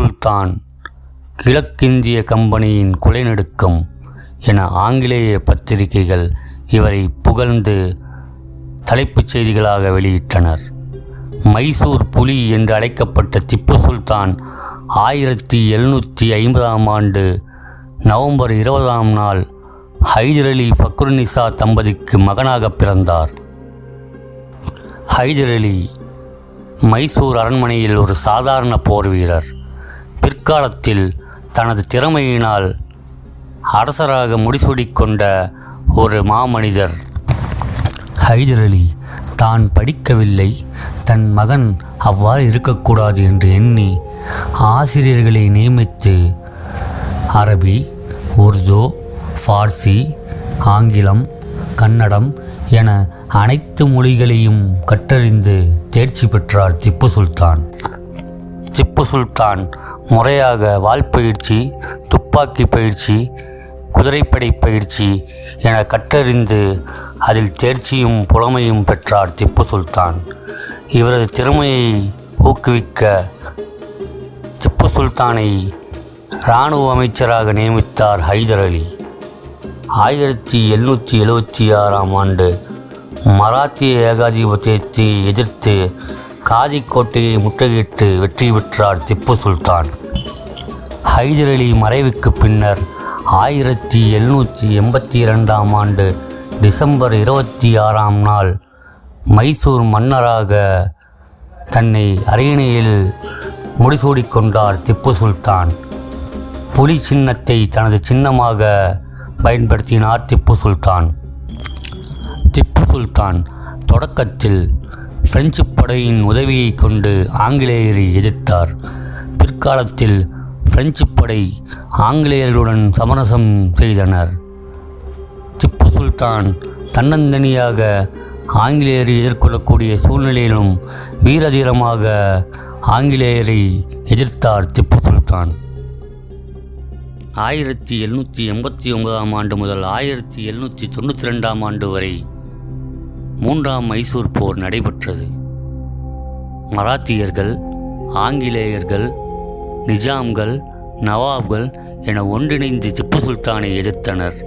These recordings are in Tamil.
சுல்தான் கிழக்கிந்திய கம்பெனியின் கொலைநடுக்கம் என ஆங்கிலேய பத்திரிகைகள் இவரை புகழ்ந்து தலைப்புச் செய்திகளாக வெளியிட்டனர். மைசூர் புலி என்று அழைக்கப்பட்ட திப்பு சுல்தான் ஆயிரத்தி எழுநூற்றி ஐம்பதாம் ஆண்டு நவம்பர் இருபதாம் நாள் ஹைதர் அலி ஃபக்ருநிசா தம்பதிக்கு மகனாக பிறந்தார். ஹைதர் அலி மைசூர் அரண்மனையில் ஒரு சாதாரண போர் வீரர் பிற்காலத்தில் தனது திறமையினால் அரசராக முடிசூடிக்கொண்ட ஒரு மாமனிதர். ஹைதர் அலி தான் படிக்கவில்லை. தன் மகன் அவ்வாறு இருக்கக்கூடாது என்று எண்ணி ஆசிரியர்களை நியமித்து அரபி உருது ஃபார்சி ஆங்கிலம் கன்னடம் என அனைத்து மொழிகளையும் கற்றறிந்து தேர்ச்சி பெற்றார் திப்பு சுல்தான். திப்பு சுல்தான் முறையாக வால் பயிற்சி துப்பாக்கி பயிற்சி குதிரைப்படை பயிற்சி என கற்றறிந்து அதில் தேர்ச்சியும் புலமையும் பெற்றார் திப்பு சுல்தான். இவரது திறமையை ஊக்குவிக்க திப்பு சுல்தானை இராணுவ அமைச்சராக நியமித்தார் ஹைதர் அலி. ஆயிரத்தி எழுநூற்றி எழுபத்தி ஆறாம் ஆண்டு மராத்திய ஏகாதிபத்தியத்தை எதிர்த்து காதிக்கோட்டையை முற்றுகையிட்டு வெற்றி பெற்றார் திப்பு சுல்தான். ஹைதர் அலி மறைவுக்கு பின்னர் ஆயிரத்தி எழுநூற்றி எண்பத்தி இரண்டாம் ஆண்டு டிசம்பர் இருபத்தி ஆறாம் நாள் மைசூர் மன்னராக தன்னை அரியணையில் முடிசூடிக்கொண்டார் திப்பு சுல்தான். புலி சின்னத்தை தனது சின்னமாக பயன்படுத்தினார் திப்பு சுல்தான். திப்பு சுல்தான் தொடக்கத்தில் பிரெஞ்சு படையின் உதவியை கொண்டு ஆங்கிலேயரை எதிர்த்தார். பிற்காலத்தில் பிரெஞ்சு படை ஆங்கிலேயர்களுடன் சமரசம் செய்தனர். திப்பு சுல்தான் தன்னந்தனியாக ஆங்கிலேயரை எதிர்கொள்ளக்கூடிய சூழ்நிலையிலும் வீரதீரமாக ஆங்கிலேயரை எதிர்த்தார் திப்பு சுல்தான். ஆயிரத்தி எழுநூற்றி எண்பத்தி ஒன்பதாம் ஆண்டு முதல் ஆயிரத்தி எழுநூற்றி தொண்ணூற்றி ரெண்டாம் ஆண்டு வரை மூன்றாம் மைசூர் போர் நடைபெற்றது. மராத்தியர்கள் ஆங்கிலேயர்கள் நிஜாம்கள் நவாப்கள் என ஒன்றிணைந்து திப்பு சுல்தானை எதிர்த்தனர்.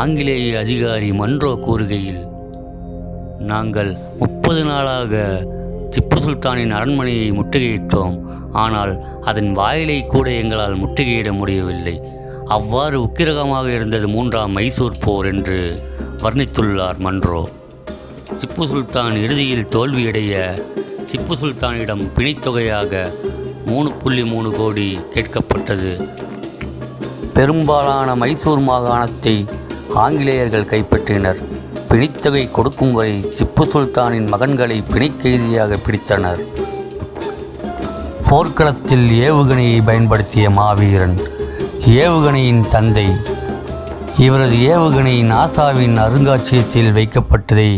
ஆங்கிலேய அதிகாரி மன்றோ கூறுகையில் நாங்கள் முப்பது நாளாக திப்பு சுல்தானின் அரண்மனையை முற்றுகையிட்டோம். ஆனால் அதன் வாயிலை கூட எங்களால் முற்றுகையிட முடியவில்லை. அவ்வாறு உக்கிரகமாக இருந்தது மூன்றாம் மைசூர் போர் என்று வர்ணித்துள்ளார் மன்றோ. திப்பு சுல்தான் இறுதியில் தோல்வியடைய திப்பு சுல்தானிடம் பிணைத்தொகையாக மூணு புள்ளி மூணு கோடி கேட்கப்பட்டது. பெரும்பாலான மைசூர் மாகாணத்தை ஆங்கிலேயர்கள் கைப்பற்றினர். பிணித்தொகை கொடுக்கும் வரை திப்பு சுல்தானின் மகன்களை பிணைக்கைதியாக பிடித்தனர். போர்க்களத்தில் ஏவுகணையை பயன்படுத்திய மாவீரன் ஏவுகணையின் தந்தை இவரது ஏவுகணை நாசாவின் அருங்காட்சியகத்தில் வைக்கப்பட்டதை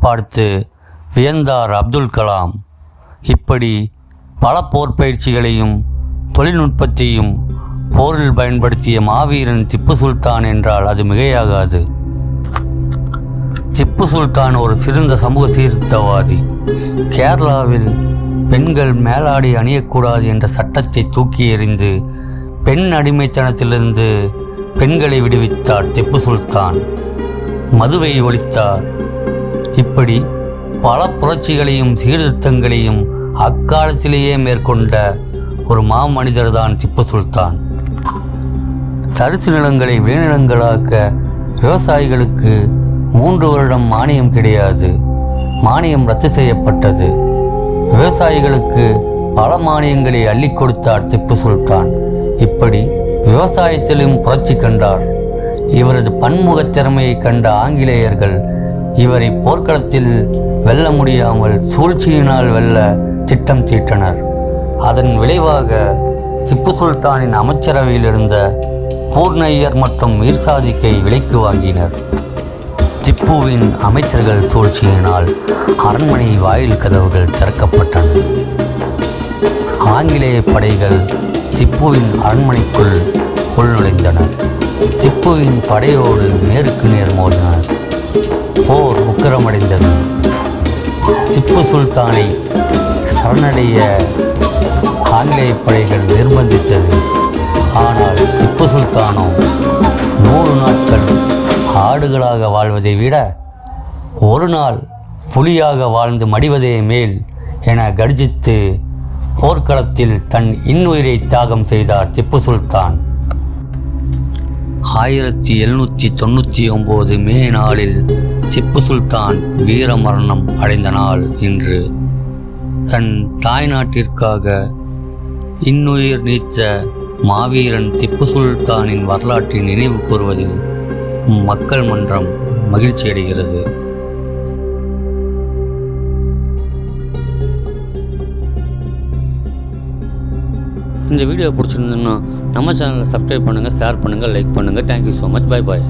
பார்த்து வியந்தார் அப்துல் கலாம். இப்படி பல போர் பயிற்சிகளையும் தொழில்நுட்பத்தையும் போரில் பயன்படுத்திய மாவீரன் திப்பு சுல்தான் என்றால் அது மிகையாகாது. திப்பு சுல்தான் ஒரு சிறந்த சமூக சீர்திருத்தவாதி. கேரளாவில் பெண்கள் மேலாடை அணியக்கூடாது என்ற சட்டத்தை தூக்கி எறிந்து பெண் அடிமைத்தனத்திலிருந்து பெண்களை விடுவித்தார் திப்பு சுல்தான். மதுவை ஒழித்தார். இப்படி பல புரட்சிகளையும் சீர்திருத்தங்களையும் அக்காலத்திலேயே மேற்கொண்ட ஒரு மாமனிதர்தான் திப்பு சுல்தான். தரிசு நிலங்களை விளைநிலங்களாக்க விவசாயிகளுக்கு மூன்று வருடம் மானியம் கிடையாது. மானியம் ரத்து செய்யப்பட்டது. விவசாயிகளுக்கு பல மானியங்களை அள்ளி கொடுத்தார் திப்பு சுல்தான். இப்படி விவசாயத்திலும் புரட்சி கண்டார். இவரது பன்முகத் திறமையை கண்ட ஆங்கிலேயர்கள் இவரை போர்க்களத்தில் வெல்ல முடியாமல் சூழ்ச்சியினால் வெல்ல திட்டம் தீட்டனர். அதன் விளைவாக திப்பு சுல்தானின் அமைச்சரவையில் இருந்த பூர்ணையர் மற்றும் மீர்சாதிக்கை விலைக்கு வாங்கினர். திப்புவின் அமைச்சர்கள் சூழ்ச்சியினால் அரண்மனை வாயில் கதவுகள் திறக்கப்பட்டன. ஆங்கிலேய படைகள் திப்புவின் அரண்மனைக்குள் உள்நுழைந்தனர் திப்புவின் படையோடு நேருக்கு நேர் மோதினர். போர் உக்கிரமடைந்தது. திப்பு சுல்தானை சரணடைய ஆங்கிலேய படைகள் நிர்பந்தித்தது. ஆனால் திப்பு சுல்தானோ நூறு நாட்கள் ஆடுகளாக வாழ்வதை விட ஒரு நாள் புலியாக வாழ்ந்து மடிவதே மேல் என கர்ஜித்து போர்க்களத்தில் தன் இன்னுயிரை தியாகம் செய்தார் திப்பு சுல்தான். ஆயிரத்தி எழுநூற்றி தொண்ணூற்றி ஒம்பது மே நாளில் திப்பு சுல்தான் வீரமரணம் அடைந்த நாள் இன்று. தன் தாய்நாட்டிற்காக இன்னுயிர் நீத்த மாவீரன் திப்பு சுல்தானின் வரலாற்றை நினைவு கூறுவதில் மக்கள் மன்றம் மகிழ்ச்சி அடைகிறது இந்த வீடியோ பிடிச்சிருந்ததுன்னா நம்ம சேனலை சப்ஸ்கிரைப் பண்ணுங்கள் ஷேர் பண்ணுங்கள் லைக் பண்ணுங்கள் thank you so much bye bye